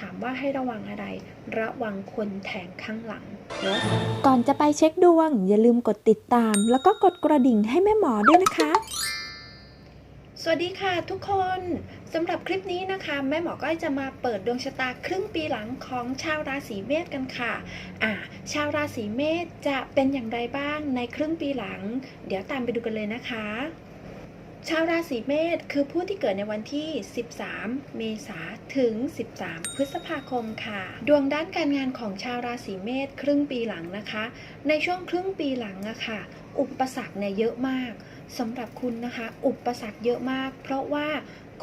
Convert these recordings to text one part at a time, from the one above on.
ถามว่าให้ระวังอะไร ระวังคนแทงข้างหลังเนาะก่อนจะไปเช็คดวง อย่าลืมกดติดตาม แล้วก็กดกระดิ่งให้แม่หมอด้วยนะคะ สวัสดีค่ะทุกคนสำหรับคลิปนี้นะคะ แม่หมอก้อยจะมาเปิดดวงชะตาครึ่งปีหลังของชาวราศีเมษกันค่ะอ่าชาวราศีเมษจะเป็นอย่างไรบ้างในครึ่งปีหลัง เดี๋ยวตามไปดูกันเลยนะคะ ชาวราศีเมษคือผู้ที่เกิดในวันที่ 13 เมษาถึง 13 พฤษภาคมค่ะ ดวงด้านการงานของชาวราศีเมษครึ่งปีหลังนะคะ ในช่วงครึ่งปีหลังอะค่ะ อุปสรรคเนี่ยเยอะมากสำหรับคุณนะคะ อุปสรรคเยอะมาก เพราะว่า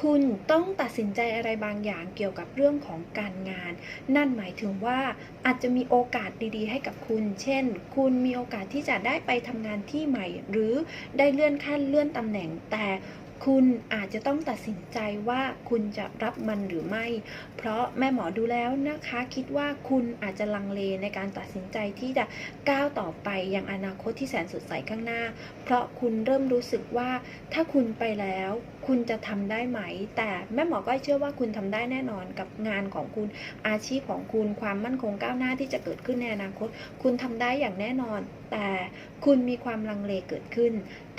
คุณต้องตัดสินใจอะไรบางอย่างเกี่ยวกับเรื่องของการงาน นั่นหมายถึงว่าอาจจะมีโอกาสดีๆ ให้กับคุณ เช่น คุณมีโอกาสที่จะได้ไปทำงานที่ใหม่ หรือได้เลื่อนขั้นเลื่อนตำแหน่ง แต่ คุณอาจจะต้องตัดสินใจว่าคุณจะรับมันหรือไม่ เพราะแม่หมอดูแล้วนะคะ คิดว่าคุณอาจจะลังเลในการตัดสินใจที่จะก้าวต่อไปยังอนาคตที่แสนสดใสข้างหน้า เพราะคุณเริ่มรู้สึกว่าถ้าคุณไปแล้วคุณจะทำได้ไหม แต่แม่หมอก็เชื่อว่าคุณทำได้แน่นอนกับงานของคุณ อาชีพของคุณ ความมั่นคงก้าวหน้าที่จะเกิดขึ้นในอนาคต คุณทำได้อย่างแน่นอน แต่คุณมีความลังเลเกิดขึ้น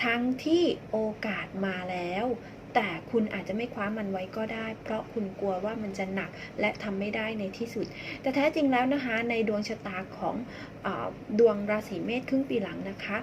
ทั้งที่โอกาสมาแล้ว แต่คุณอาจจะไม่คว้ามันไว้ก็ได้ เพราะคุณกลัวว่ามันจะหนักและทำไม่ได้ในที่สุด แต่แท้จริงแล้วนะคะในดวงชะตาของอดวงราศีเมษครึ่งปีหลังนะคะ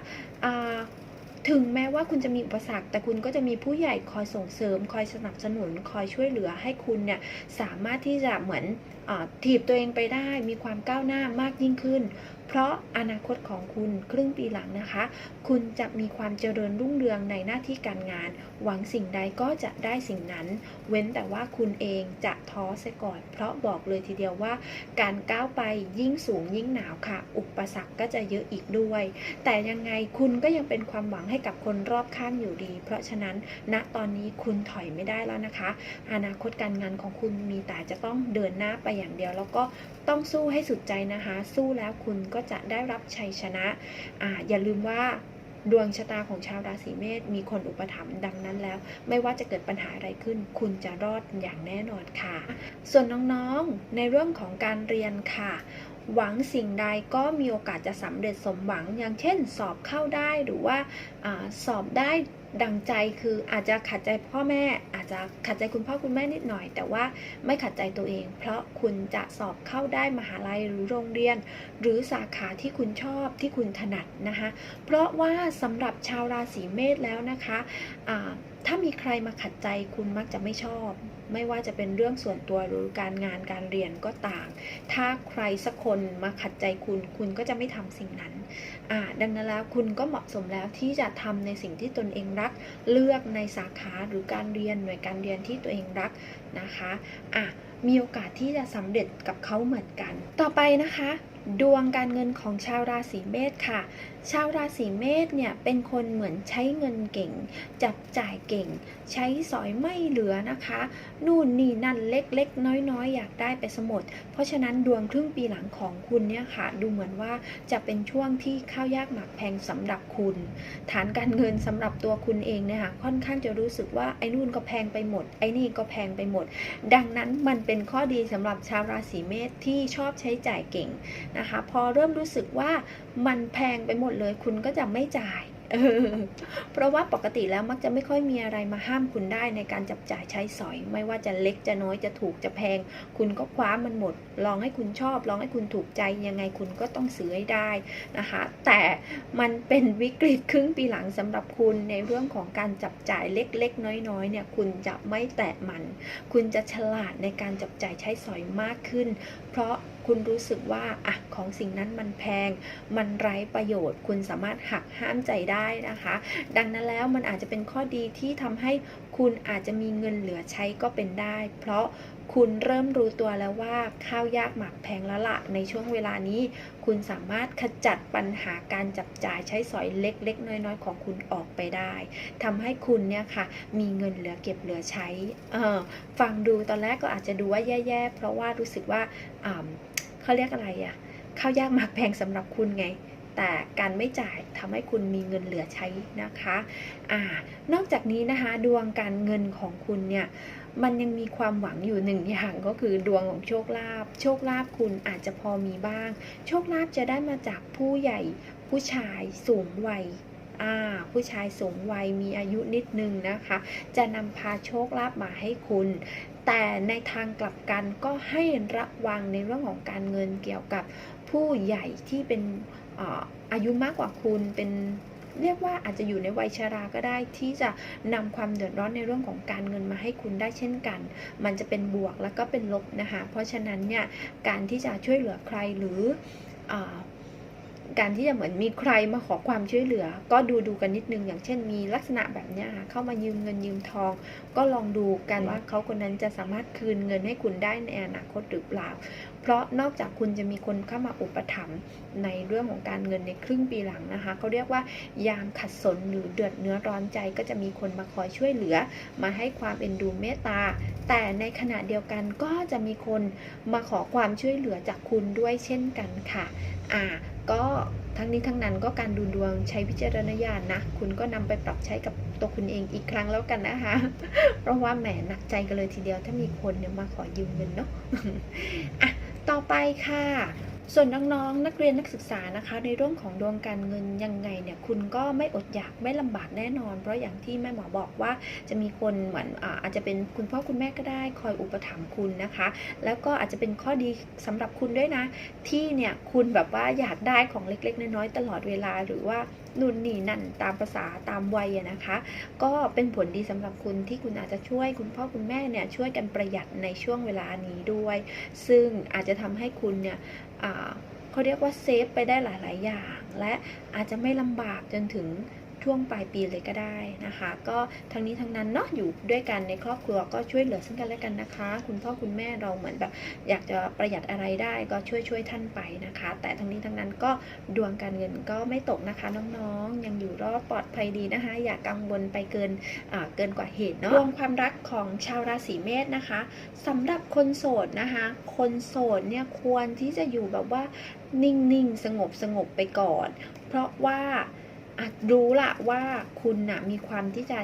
ถึงแม้ว่าคุณจะมีอุปสรรค แต่คุณก็จะมีผู้ใหญ่คอยส่งเสริม คอยสนับสนุน คอยช่วยเหลือให้คุณเนี่ยสามารถที่จะเหมือนอถีบตัวเองไปได้ มีความก้าวหน้ามากยิ่งขึ้น เพราะอนาคตของคุณครึ่งปีหลังนะคะ คุณจะมีความเจริญรุ่งเรืองในหน้าที่การงาน หวังสิ่งใดก็จะได้สิ่งนั้น เว้นแต่ว่าคุณเองจะท้อเสียก่อน เพราะบอกเลยทีเดียวว่า การก้าวไปยิ่งสูงยิ่งหนาวค่ะ อุปสรรคก็จะเยอะอีกด้วย แต่ยังไงคุณก็ยังเป็นความหวังให้กับคนรอบข้างอยู่ดี เพราะฉะนั้นณตอนนี้คุณถอยไม่ได้แล้วนะคะ อนาคตการงานของคุณมีแต่จะต้องเดินหน้าไปอย่างเดียว แล้วก็ต้องสู้ให้สุดใจนะคะ สู้แล้วคุณก็็จะได้รับชัยชนะออย่าลืมว่าดวงชะตาของชาวราศีเมษมีคนอุปถัมภ์ดังนั้นแล้ว ไม่ว่าจะเกิดปัญหาอะไรขึ้น คุณจะรอดอย่างแน่นอนค่ะ ส่วนน้องๆ ในเรื่องของการเรียนค่ะ หวังสิ่งใดก็มีโอกาสจะสำเร็จสมหวัง อย่างเช่น สอบเข้าได้หรือว่าอาสอบได้ ดังใจคืออาจจะขัดใจพ่อแม่ อาจจะขัดใจคุณพ่อคุณแม่นิดหน่อย แต่ว่าไม่ขัดใจตัวเอง เพราะคุณจะสอบเข้าได้มหาลัยหรือโรงเรียน หรือสาขาที่คุณชอบที่คุณถนัดนะคะ เพราะว่าสำหรับชาวราศีเมษแล้วนะคะะ ถ้ามีใครมาขัดใจคุณมักจะไม่ชอบ ไม่ว่าจะเป็นเรื่องส่วนตัวหรือการงานการเรียนก็ต่าง ถ้าใครสักคนมาขัดใจคุณ คุณก็จะไม่ทำสิ่งนั้นอ่าดังนั้นแล้วคุณก็เหมาะสมแล้วที่จะทำในสิ่งที่ตนเองรัก เลือกในสาขาหรือการเรียนหน่วยการเรียนที่ตัวเองรักนะคะอะมีโอกาสที่จะสำเร็จกับเขาเหมือนกัน ต่อไปนะคะ ดวงการเงินของชาวราศีเมษค่ะชาวราศีเมษเนี่ยเป็นคนเหมือนใช้เงินเก่ง จับจ่ายเก่ง ใช้สอยไม่เหลือนะคะ นู่นนี่นั่นเล็กๆ น้อยๆ อยากได้ไปสมด เพราะฉะนั้นดวงครึ่งปีหลังของคุณเนี่ยค่ะ ดูเหมือนว่าจะเป็นช่วงที่ข้าวยากหมากแพงสำหรับคุณ ฐานการเงินสำหรับตัวคุณเองเนี่ยค่ะค่อนข้างจะรู้สึกว่าไอ้นู่นก็แพงไปหมด ไอ้นี่ก็แพงไปหมด ดังนั้นมันเป็นข้อดีสำหรับชาวราศีเมษที่ชอบใช้จ่ายเก่งนะคะ พอเริ่มรู้สึกว่า มันแพงไปหมดเลยคุณก็จะไม่จ่าย เพราะว่าปกติแล้วมักจะไม่ค่อยมีอะไรมาห้ามคุณได้ในการจับจ่ายใช้สอย ไม่ว่าจะเล็กจะน้อยจะถูกจะแพง คุณก็คว้ามันหมด ลองให้คุณชอบ ลองให้คุณถูกใจยังไงคุณก็ต้องซื้อให้ได้นะคะ แต่มันเป็นวิกฤตครึ่งปีหลังสำหรับคุณในเรื่องของการจับจ่ายเล็กๆ น้อยๆเนี่ยคุณจะไม่แตะมัน คุณจะฉลาดในการจับจ่ายใช้สอยมากขึ้น เพราะคุณรู้สึกว่าอะของสิ่งนั้นมันแพง มันไร้ประโยชน์ คุณสามารถหักห้ามใจได้นะคะ ดังนั้นแล้วมันอาจจะเป็นข้อดีที่ทำให้คุณอาจจะมีเงินเหลือใช้ก็เป็นได้ เพราะคุณเริ่มรู้ตัวแล้วว่าข้าวยากหมากแพงแล้วละในช่วงเวลานี้ คุณสามารถขจัดปัญหาการจับจ่ายใช้สอยเล็ก ๆ น้อยๆ ของคุณออกไปได้ทำให้คุณเนี่ยค่ะ มีเงินเหลือเก็บเหลือใช้เออฟังดูตอนแรกก็อาจจะดูว่าแย่ๆ เพราะว่ารู้สึกว่าเขาเรียกอะไรอะข้าวยากหมากแพงสำหรับคุณไง แต่การไม่จ่ายทำให้คุณมีเงินเหลือใช้นะคะอ่านอกจากนี้นะคะดวงการเงินของคุณเนี่ยมันยังมีความหวังอยู่หนึ่งอย่างก็คือดวงของโชคลาภโชคลาภคุณอาจจะพอมีบ้าง โชคลาภจะได้มาจากผู้ใหญ่ผู้ชายสูงวัยอ่าผู้ชายสูงวัยมีอายุนิดนึงนะคะ จะนำพาโชคลาภมาให้คุณ แต่ในทางกลับกันก็ให้ระวังในเรื่องของการเงินเกี่ยวกับผู้ใหญ่ที่เป็น อายุมากกว่าคุณเป็นเรียกว่าอาจจะอยู่ในวัยชราก็ได้ที่จะนำความเดือดร้อนในเรื่องของการเงินมาให้คุณได้เช่นกัน มันจะเป็นบวกแล้วก็เป็นลบนะคะ เพราะฉะนั้นเนี่ยการที่จะช่วยเหลือใครหรืออการที่จะเหมือนมีใครมาขอความช่วยเหลือ ก็ดูดูกันนิดนึงอย่างเช่นมีลักษณะแบบนี้ค่ะเข้ามายืมเงินยืมทอง ก็ลองดูกันว่าเขาคนนั้นจะสามารถคืนเงินให้คุณได้ในอนาคตหรือเปล่า เพราะนอกจากคุณจะมีคนเข้ามาอุปถัมภ์ในเรื่องของการเงินในครึ่งปีหลังนะคะเขาเรียกว่ายามขัดสนหรือเดือดเนื้อร้อนใจก็จะมีคนมาคอยช่วยเหลือ มาให้ความเอ็นดูเมตตา แต่ในขณะเดียวกันก็จะมีคนมาขอความช่วยเหลือจากคุณด้วยเช่นกันค่ะอ่าก็ทั้งนี้ทั้งนั้นก็การดูดวงใช้วิจารณญาณนะ คุณก็นำไปปรับใช้กับตัวคุณเองอีกครั้งแล้วกันนะคะ เพราะว่าแหมหนักใจกันเลยทีเดียวถ้ามีคนเนี่ยมาขอยืมเงินเนาะอะ ต่อไปค่ะ ส่วนน้องๆนักเรียนนักศึกษานะคะ ในเรื่องของดวงการเงินยังไงเนี่ยคุณก็ไม่อดอยากไม่ลำบากแน่นอน เพราะอย่างที่แม่หมอบอกว่าจะมีคนเหมือนอาจจะเป็นคุณพ่อคุณแม่ก็ได้ คอยอุปถัมภ์คุณนะคะ แล้วก็อาจจะเป็นข้อดีสำหรับคุณด้วยนะ ที่เนี่ยคุณแบบว่าอยากได้ของเล็กๆ น้อยๆตลอดเวลาหรือว่า นู่นนี่นั่นตามภาษาตามวัยอะนะคะ ก็เป็นผลดีสำหรับคุณที่คุณอาจจะช่วยคุณพ่อคุณแม่เนี่ยช่วยกันประหยัดในช่วงเวลานี้ด้วย ซึ่งอาจจะทำให้คุณเนี่ยเขาเรียกว่าเซฟไปได้หลาย ๆ อย่าง และอาจจะไม่ลำบากจนถึง ช่วงปลายปีเลยก็ได้นะคะ ก็ทั้งนี้ทั้งนั้นเนาะอยู่ด้วยกันในครอบครัวก็ช่วยเหลือซึ่งกันและกันนะคะ คุณพ่อคุณแม่เราเหมือนแบบอยากจะประหยัดอะไรได้ก็ช่วยช่วยท่านไปนะคะ แต่ทั้งนี้ทั้งนั้นก็ดวงการเงินก็ไม่ตกนะคะน้องๆ ยังอยู่รอดปลอดภัยดีนะคะ อย่ากังวลไปเกินเกินกว่าเหตุเนาะดวงความรักของชาวราศีเมษนะคะสำหรับคนโสดนะคะ คนโสดเนี่ยควรที่จะอยู่แบบว่านิ่งๆ สงบสงบไปก่อน เพราะว่า รู้ละว่าคุณนะ่ะมีความที่จะ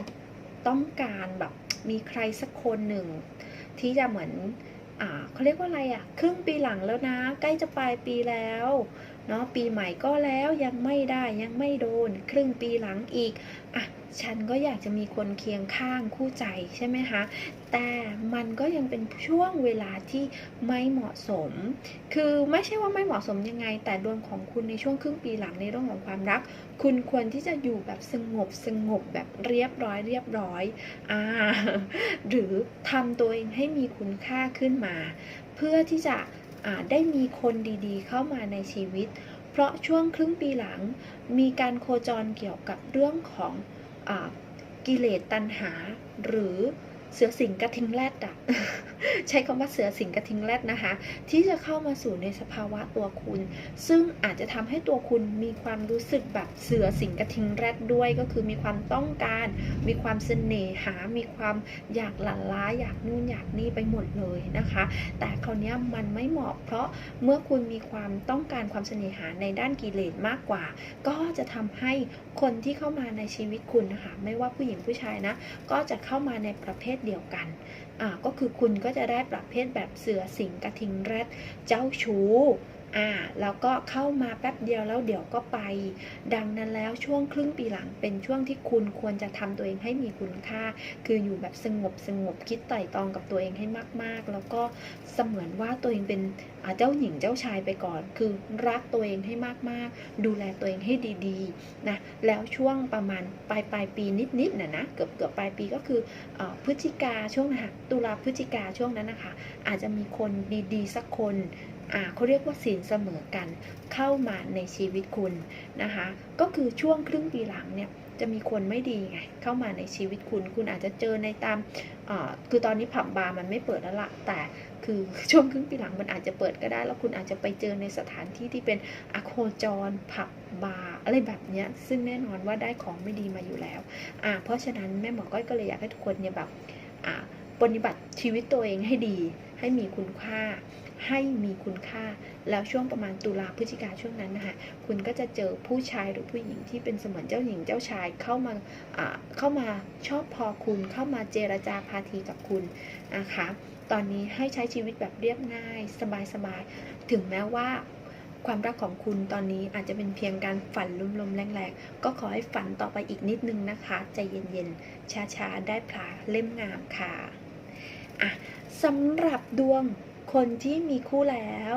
ต้องการแบบมีใครสักคนหนึ่ง ที่จะเหมือนอ่าเขาเรียกว่าอะไรอะ่ะครึ่งปีหลังแล้วนะ ใกล้จะปลายปีแล้วเนาะปีใหม่ก็แล้วยังไม่ได้ยังไม่โดน ครึ่งปีหลังอีกอะฉันก็อยากจะมีคนเคียงข้างคู่ใจใช่ไหมคะ แต่มันก็ยังเป็นช่วงเวลาที่ไม่เหมาะสม คือไม่ใช่ว่าไม่เหมาะสมยังไง แต่ดวงของคุณในช่วงครึ่งปีหลังในเรื่องของความรัก คุณควรที่จะอยู่แบบสงบสงบแบบเรียบร้อยเรียบร้อยอ่าหรือทำตัวเองให้มีคุณค่าขึ้นมา เพื่อที่จะได้มีคนดีๆ เข้ามาในชีวิต เพราะช่วงครึ่งปีหลัง มีการโคจรเกี่ยวกับเรื่องของอกิเลสตัณหา หรือ เสือสิงกระทิงแรดอะใช้คำว่าเสือสิงกระทิงแรดนะคะ ที่จะเข้ามาสู่ในสภาวะตัวคุณ ซึ่งอาจจะทำให้ตัวคุณมีความรู้สึกแบบเสือสิงกระทิงแรดด้วยก็คือมีความต้องการ มีความเสน่หา มีความอยากหลั่นล้าอยากนู่นอยากนี่ไปหมดเลยนะคะ แต่คราวนี้มันไม่เหมาะ เพราะเมื่อคุณมีความต้องการความเสน่หาในด้านกิเลสมากกว่า ก็จะทำให้คนที่เข้ามาในชีวิตคุณนะคะไม่ว่าผู้หญิงผู้ชายนะก็จะเข้ามาในประเภทเดียวกันอ่าก็คือคุณก็จะได้ประเภทแบบเสือสิงกระทิงแรดเจ้าชู้ อ่าแล้วก็เข้ามาแป๊บเดียวแล้วเดี๋ยวก็ไป ดังนั้นแล้วช่วงครึ่งปีหลังเป็นช่วงที่คุณควรจะทำตัวเองให้มีคุณค่า คืออยู่แบบสงบสงบคิดไต่ตองกับตัวเองให้มาก ๆ แล้วก็เสมือนว่าตัวเองเป็นเจ้าหญิงเจ้าชายไปก่อน คือรักตัวเองให้มากๆ ดูแลตัวเองให้ดีๆนะแล้วช่วงประมาณปลายปลายปีนิดๆนะนะเกือบเกือบปลายปีก็คืออพฤศจิกาช่วงนะคะตุลาพฤศจิกาช่วงนั้นนะคะ อาจจะมีคนดีๆ สักคน เขาเรียกว่าสินเสมอกันเข้ามาในชีวิตคุณนะคะ ก็คือช่วงครึ่งปีหลังเนี่ยจะมีคนไม่ดีไงเข้ามาในชีวิตคุณ คุณอาจจะเจอในตามคือตอนนี้ผับบาร์มันไม่เปิดแล้วละแต่คือช่วงครึ่งปีหลังมันอาจจะเปิดก็ได้ แล้วคุณอาจจะไปเจอในสถานที่ที่เป็นอะโคจรผับบาร์อะไรแบบเนี้ยซึ่งแน่นอนว่าได้ของไม่ดีมาอยู่แล้วอ่าเพราะฉะนั้นแม่หมอก้อยก็เลยอยากให้ทุกคนเนี่ยแบบอ่าปฏิบัติชีวิตตัวเองให้ดี ให้มีคุณค่า ให้มีคุณค่า แล้วช่วงประมาณตุลาพฤศจิกาช่วงนั้นนะคะคุณก็จะเจอผู้ชายหรือผู้หญิงที่เป็นเสมือนเจ้าหญิงเจ้าชายเข้ามาเข้ามาชอบพอคุณเข้ามาเจรจาพาทีกับคุณนะคะตอนนี้ให้ใช้ชีวิตแบบเรียบง่าย สบายๆ ถึงแม้ว่าความรักของคุณตอนนี้อาจจะเป็นเพียงการฝันลมๆแรงๆ ก็ขอให้ฝันต่อไปอีกนิดนึงนะคะ ใจเย็นๆ ช้าๆ ได้พลาเล่มงามค่ะอะสำหรับดวง คนที่มีคู่แล้ว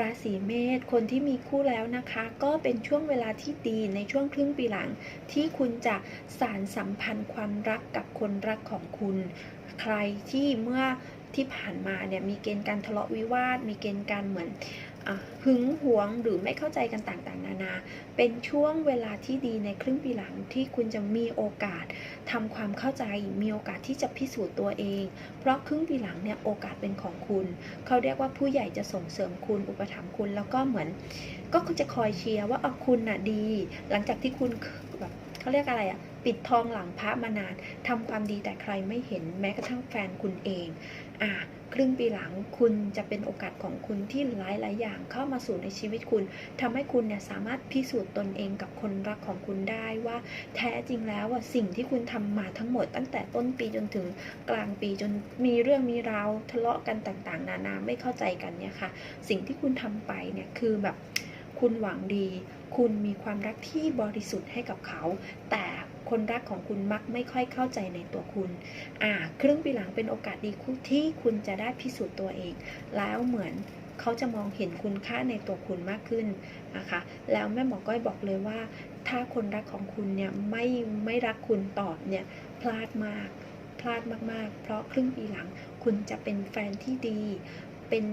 ราศีเมษคนที่มีคู่แล้วนะคะ ก็เป็นช่วงเวลาที่ดีในช่วงครึ่งปีหลัง ที่คุณจะสารสัมพันธ์ความรักกับคนรักของคุณ ใครที่เมื่อที่ผ่านมาเนี่ยมีเกณฑ์การทะเลาะวิวาท มีเกณฑ์การเหมือน หึงหวงหรือไม่เข้าใจกันต่างๆ นานา เป็นช่วงเวลาที่ดีในครึ่งปีหลังที่คุณจะมีโอกาสทำความเข้าใจมีโอกาสที่จะพิสูจน์ตัวเอง เพราะครึ่งปีหลังเนี่ยโอกาสเป็นของคุณ เขาเรียกว่าผู้ใหญ่จะส่งเสริมคุณอุปถัมภ์คุณแล้วก็เหมือน ก็จะคอยเชียร์ว่าเอาคุณน่ะดี หลังจากที่คุณแบบเขาเรียกอะไรอะปิดทองหลังพระมานานทำความดีแต่ใครไม่เห็นแม้กระทั่งแฟนคุณเองอะ ครึ่งปีหลังคุณจะเป็นโอกาสของคุณที่หลายหลายๆอย่างเข้ามาสู่ในชีวิตคุณทำให้คุณเนี่ยสามารถพิสูจน์ตนเองกับคนรักของคุณได้ว่า แท้จริงแล้วอะสิ่งที่คุณทำมาทั้งหมด ตั้งแต่ต้นปีจนถึงกลางปีจนมีเรื่องมีราวทะเลาะกันต่าง ๆ นานาไม่เข้าใจกันเนี่ยค่ะ สิ่งที่คุณทำไปเนี่ยคือแบบคุณหวังดี คุณมีความรักที่บริสุทธิ์ให้กับเขา แต่ คนรักของคุณมักไม่ค่อยเข้าใจในตัวคุณอ่าครึ่งปีหลังเป็นโอกาสดีที่คุณจะได้พิสูจน์ตัวเอง แล้วเหมือนเขาจะมองเห็นคุณค่าในตัวคุณมากขึ้นนะคะ แล้วแม่หมอก้อยบอกเลยว่า ถ้าคนรักของคุณเนี่ยไม่ไม่รักคุณตอบเนี่ยพลาดมากพลาดมากๆ เพราะครึ่งปีหลังคุณจะเป็นแฟนที่ดี เป็น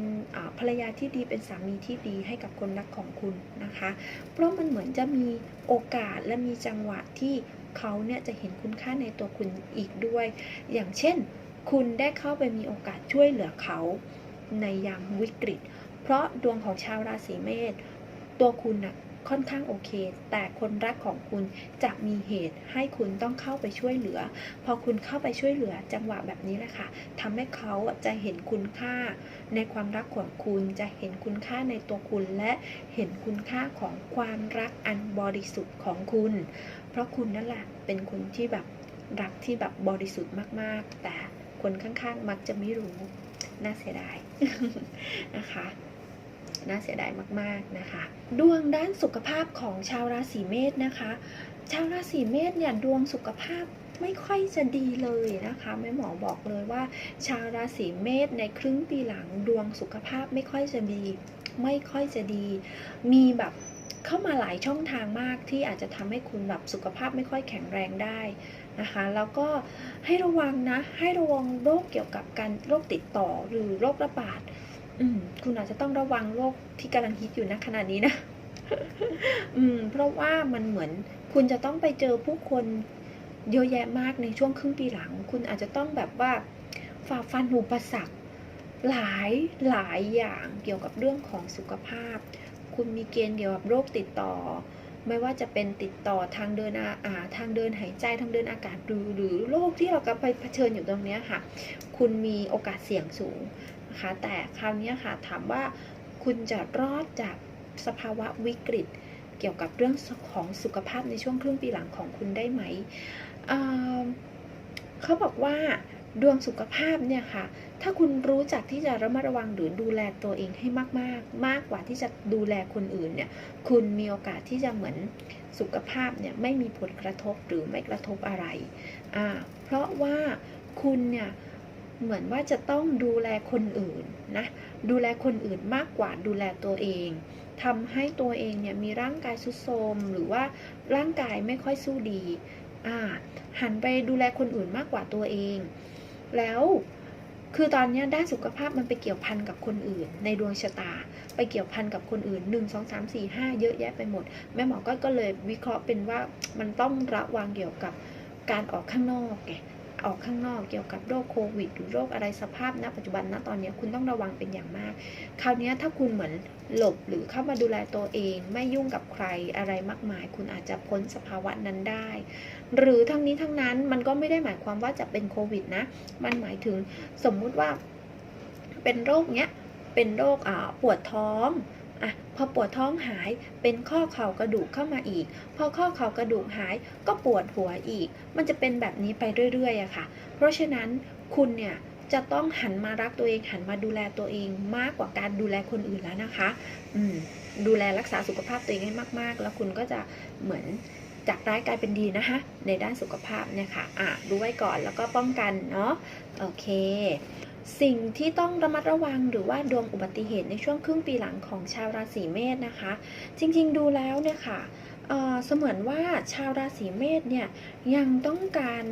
ภรรยาที่ดี เป็นสามีที่ดีให้กับคนรักของคุณนะคะ เพราะมันเหมือนจะมีโอกาสและมีจังหวะที่ เขาเนี่ยจะเห็นคุณค่าในตัวคุณอีกด้วย อย่างเช่น คุณได้เข้าไปมีโอกาสช่วยเหลือเขาในยามวิกฤต เพราะดวงของชาวราศีเมษตัวคุณน่ะค่อนข้างโอเค แต่คนรักของคุณจะมีเหตุให้คุณต้องเข้าไปช่วยเหลือ พอคุณเข้าไปช่วยเหลือจังหวะแบบนี้แหละค่ะทำให้เขาจะเห็นคุณค่า ในความรักของคุณจะเห็นคุณค่าในตัวคุณและเห็นคุณค่าของความรักอันบริสุทธิ์ของคุณ เพราะคุณนั่นแหละเป็นคนที่แบบรักที่แบบบริสุทธิ์มาก ๆ แต่คนข้างๆ มักจะไม่รู้ น่าเสียดายนะคะน่าเสียดายมากๆนะคะ ดวงด้านสุขภาพของชาวราศีเมษนะคะ ชาวราศีเมษเนี่ยดวงสุขภาพ ไม่ค่อยจะดีเลยนะคะแม่หมอบอกเลยว่า ชาวราศีเมษในครึ่งปีหลังดวงสุขภาพไม่ค่อยจะดี ไม่ค่อยจะดี มีแบบเข้ามาหลายช่องทางมากที่อาจจะทำให้คุณแบบสุขภาพไม่ค่อยแข็งแรงได้นะคะแล้วก็ให้ระวังนะให้ระวังโรคเกี่ยวกับการโรคติดต่อหรือโรคระบาดคุณอาจจะต้องระวังโรคที่กำลังฮิตอยู่นะขณะนี้นะอืมเพราะว่ามันเหมือนคุณจะต้องไปเจอผู้คน เยอะแยะมากในช่วงครึ่งปีหลัง คุณอาจจะต้องแบบว่าฝ่าฟันอุปสรรคหลายหลายอย่างเกี่ยวกับเรื่องของสุขภาพ คุณมีเกณฑ์เกี่ยวกับโรคติดต่อ ไม่ว่าจะเป็นติดต่อทางเดินอาอาทางเดินหายใจทางเดินอากาศหรือหรือโรคที่เรากำลังไปเผชิญอยู่ตรงนี้ค่ะ คุณมีโอกาสเสี่ยงสูงนะคะ แต่คราวนี้ค่ะถามว่าคุณจะรอดจากสภาวะวิกฤต เกี่ยวกับเรื่องของสุขภาพในช่วงครึ่งปีหลังของคุณได้ไหม เขาบอกว่าดวงสุขภาพเนี่ยค่ะ ถ้าคุณรู้จักที่จะระมัดระวังหรือดูแลตัวเองให้มากๆมากกว่าที่จะดูแลคนอื่นเนี่ย คุณมีโอกาสที่จะเหมือนสุขภาพเนี่ยไม่มีผลกระทบหรือไม่กระทบอะไร อ่า เพราะว่าคุณเนี่ยเหมือนว่าจะต้องดูแลคนอื่นนะ ดูแลคนอื่นมากกว่าดูแลตัวเองทำให้ตัวเองเนี่ยมีร่างกายสุดโทรมหรือว่าร่างกายไม่ค่อยสู้ดี อ่าหันไปดูแลคนอื่นมากกว่าตัวเอง แล้วคือตอนนี้ด้านสุขภาพมันไปเกี่ยวพันกับคนอื่น ในดวงชะตา ไปเกี่ยวพันกับคนอื่น 1 2 3 4 5 เยอะแยะไปหมด แม่หมอก็ก็เลยวิเคราะห์เป็นว่ามันต้องระวังเกี่ยวกับการออกข้างนอกไง ออกข้างนอกเกี่ยวกับโรคโควิด หรือโรคอะไรสภาพณปัจจุบันณตอนนี้คุณต้องระวังเป็นอย่างมาก คราวนี้ถ้าคุณเหมือนหลบหรือเข้ามาดูแลตัวเอง ไม่ยุ่งกับใครอะไรมากมาย คุณอาจจะพ้นสภาวะนั้นได้ หรือทั้งนี้ทั้งนั้นมันก็ไม่ได้หมายความว่าจะเป็นโควิดนะ มันหมายถึงสมมุติว่าเป็นโรคเนี้ยเป็นโรคปวดท้อง อะพอปวดท้องหายเป็นข้อเข่ากระดูกเข้ามาอีก พอข้อเข่ากระดูกหายก็ปวดหัวอีก มันจะเป็นแบบนี้ไปเรื่อยๆอะค่ะ เพราะฉะนั้นคุณเนี่ยจะต้องหันมารักตัวเองหันมาดูแลตัวเองมากกว่าการดูแลคนอื่นแล้วนะคะ อืมดูแลรักษาสุขภาพตัวเองให้มาก ๆ แล้วคุณก็จะเหมือนจากร้ายกลายเป็นดีนะคะ ในด้านสุขภาพเนี่ยค่ะ อะดูไว้ก่อนแล้วก็ป้องกันเนาะ โอเค สิ่งที่ต้องระมัดระวังหรือว่าดวงอุบัติเหตุในช่วงครึ่งปีหลังของชาวราศีเมษนะคะ จริงๆดูแล้วเนี่ยค่ะเเสมือนว่าชาวราศีเมษเนี่ยยังต้องการ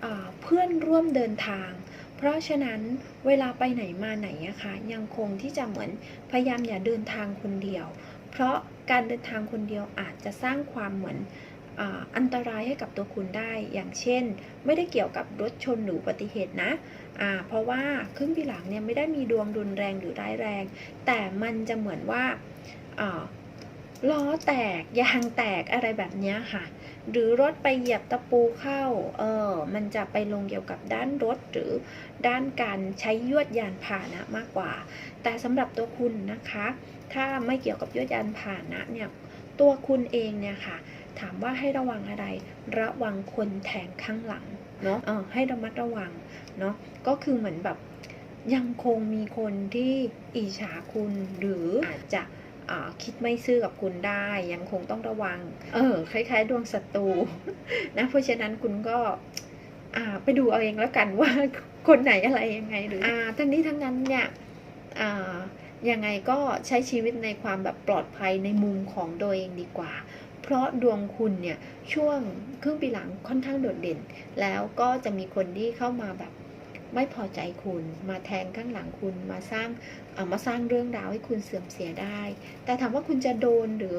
เเพื่อนร่วมเดินทาง เพราะฉะนั้นเวลาไปไหนมาไหนอะคะยังคงที่จะเหมือนพยายามอย่าเดินทางคนเดียว เพราะการเดินทางคนเดียวอาจจะสร้างความเหมือนอันตรายให้กับตัวคุณได้ อย่างเช่น ไม่ได้เกี่ยวกับรถชนหรืออุบัติเหตุนะ อ่าเพราะว่าครึ่งปีหลังเนี่ยไม่ได้มีดวงรุนแรงหรือร้ายแรง แต่มันจะเหมือนว่าอ่าล้อแตกยางแตกอะไรแบบนี้ค่ะ หรือรถไปเหยียบตะปูเข้า เออ มันจะไปลงเกี่ยวกับด้านรถหรือด้านการใช้ยวดยานพาหนะมากกว่า แต่สำหรับตัวคุณนะคะ ถ้าไม่เกี่ยวกับยวดยานพาหนะเนี่ย ตัวคุณเองเนี่ยค่ะ ถามว่าให้ระวังอะไร ระวังคนแทงข้างหลัง เนาะเออให้ระมัดระวังเนาะก็คือเหมือนแบบยังคงมีคนที่อิจฉาคุณหรืออาจจะอ่าคิดไม่ซื่อกับคุณได้ยังคงต้องระวัง เออ คล้าย ๆ ดวงศัตรูนะ เพราะฉะนั้นคุณก็อ่าไปดูเอาเองแล้วกันว่าคนไหนอะไรยังไงหรืออ่าทั้งนี้ทั้งนั้นเนี่ยอ่ายังไงก็ใช้ชีวิตในความแบบปลอดภัยในมุมของตัวเองดีกว่า เพราะดวงคุณเนี่ยช่วงครึ่งปีหลังค่อนข้างโดดเด่น แล้วก็จะมีคนที่เข้ามาแบบไม่พอใจคุณ มาแทงข้างหลังคุณมาสร้างเอามาสร้างเรื่องราวให้คุณเสื่อมเสียได้ แต่ถามว่าคุณจะโดนหรือ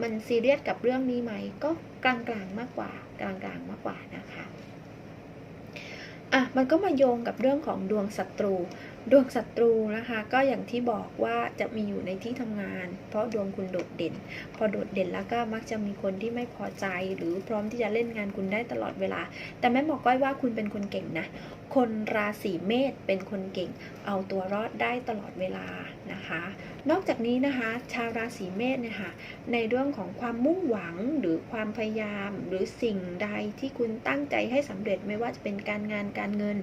มันซีเรียสกับเรื่องนี้ไหม ก็กลางๆมากกว่ากลางๆมากกว่านะคะอะมันก็มาโยงกับเรื่องของดวงศัตรู ดวงศัตรูนะคะก็อย่างที่บอกว่าจะมีอยู่ในที่ทำงาน เพราะดวงคุณโดดเด่น พอโดดเด่นแล้วก็มักจะมีคนที่ไม่พอใจ หรือพร้อมที่จะเล่นงานคุณได้ตลอดเวลา แต่แม่หมอก้อยว่าคุณเป็นคนเก่งนะคนราศีเมษเป็นคนเก่ง เอาตัวรอดได้ตลอดเวลานะคะ นอกจากนี้นะคะ ชาวราศีเมษเนี่ยค่ะในเรื่องของความมุ่งหวังหรือความพยายาม หรือสิ่งใดที่คุณตั้งใจให้สำเร็จไม่ว่าจะเป็นการงานการเงิน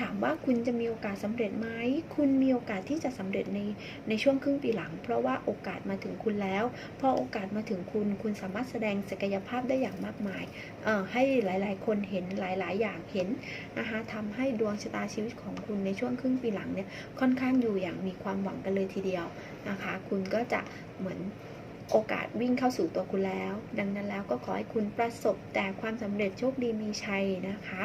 ถามว่าคุณจะมีโอกาสสำเร็จไหมคุณมีโอกาสที่จะสำเร็จในในช่วงครึ่งปีหลัง เพราะว่าโอกาสมาถึงคุณแล้วพอโอกาสมาถึงคุณ คุณสามารถแสดงศักยภาพได้อย่างมากมาย ให้หลาย ๆ คนเห็นหลาย ๆ อย่างเห็นนะคะทำให้ดวงชะตาชีวิตของคุณในช่วงครึ่งปีหลังเนี่ยค่อนข้างอยู่อย่างมีความหวังกันเลยทีเดียวนะคะ คุณก็จะเหมือนโอกาสวิ่งเข้าสู่ตัวคุณแล้ว ดังนั้นแล้วก็ขอให้คุณประสบแต่ความสำเร็จโชคดีมีชัยนะคะ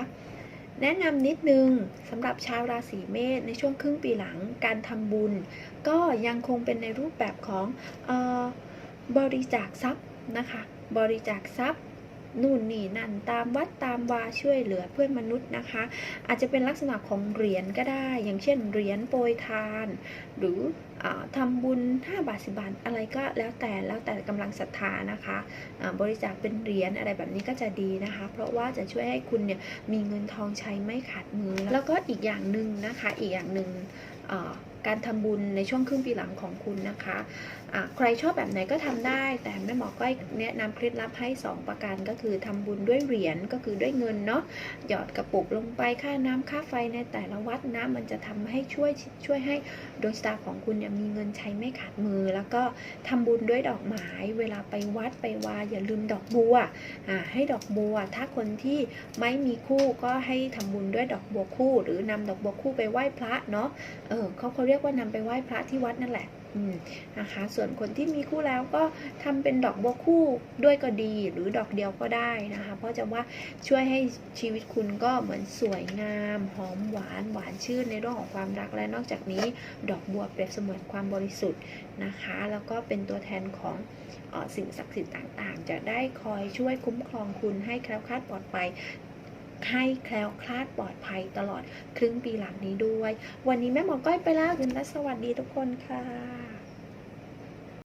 แนะนำนิดนึงสำหรับชาวราศีเมษในช่วงครึ่งปีหลังการทำบุญ ก็ยังคงเป็นในรูปแบบของออบริจาคทรัพย์นะคะ บริจาคทรัพย์ นู่นนี่นั่นตามวัดตามวาช่วยเหลือเพื่อนมนุษย์นะคะ อาจจะเป็นลักษณะของเหรียญก็ได้ อย่างเช่นเหรียญโปรยทาน หรืออาทำบุญ 5 บาท 10 บาท อะไรก็แล้วแต่แล้วแต่กำลังศรัทธานะคะบริจาคเป็นเหรียญอะไรแบบนี้ก็จะดีนะคะ เพราะว่าจะช่วยให้คุณเนี่ยมีเงินทองใช้ไม่ขาดมือ แล้วก็อีกอย่างหนึ่งนะคะอีกอย่างหนึ่งการทำบุญในช่วงครึ่งปีหลังของคุณนะคะ ใครชอบแบบไหนก็ทำได้ แต่แม่หมอก็แนะนำเคล็ดลับให้ 2 ประการก็คือทำบุญด้วยเหรียญก็คือด้วยเงินเนาะหยอดกระปุกลงไปค่าน้ำค่าไฟในแต่ละวัดนะมันจะทำให้ช่วยช่วยให้ดวงชะตาของคุณเนี่ยมีเงินใช้ไม่ขาดมือ แล้วก็ทำบุญด้วยดอกไม้เวลาไปวัดไปวาอย่าลืมดอกบัวอ่าให้ดอกบัว ถ้าคนที่ไม่มีคู่ก็ให้ทำบุญด้วยดอกบัวคู่ หรือนำดอกบัวคู่ไปไหว้พระเนาะเออเขาเขาเรียกว่านำไปไหว้พระที่วัดนั่นแหละ นะคะ ส่วนคนที่มีคู่แล้วก็ทำเป็นดอกบัวคู่ด้วยก็ดี หรือดอกเดียวก็ได้นะคะ เพราะจะว่าช่วยให้ชีวิตคุณก็เหมือนสวยงาม หอมหวานหวานชื่นในเรื่องของความรักและนอกจากนี้ ดอกบัวเปรียบเสมือนความบริสุทธิ์นะคะ แล้วก็เป็นตัวแทนของออสิ่งศักดิ์สิทธิ์ต่างๆ จะได้คอยช่วยคุ้มครองคุณให้แคล้วคลาดปลอดภัย ให้แคล้วคลาดปลอดภัยตลอดครึ่งปีหลังนี้ด้วย วันนี้แม่หมอก้อยไปแล้วคุณและสวัสดีทุกคนค่ะ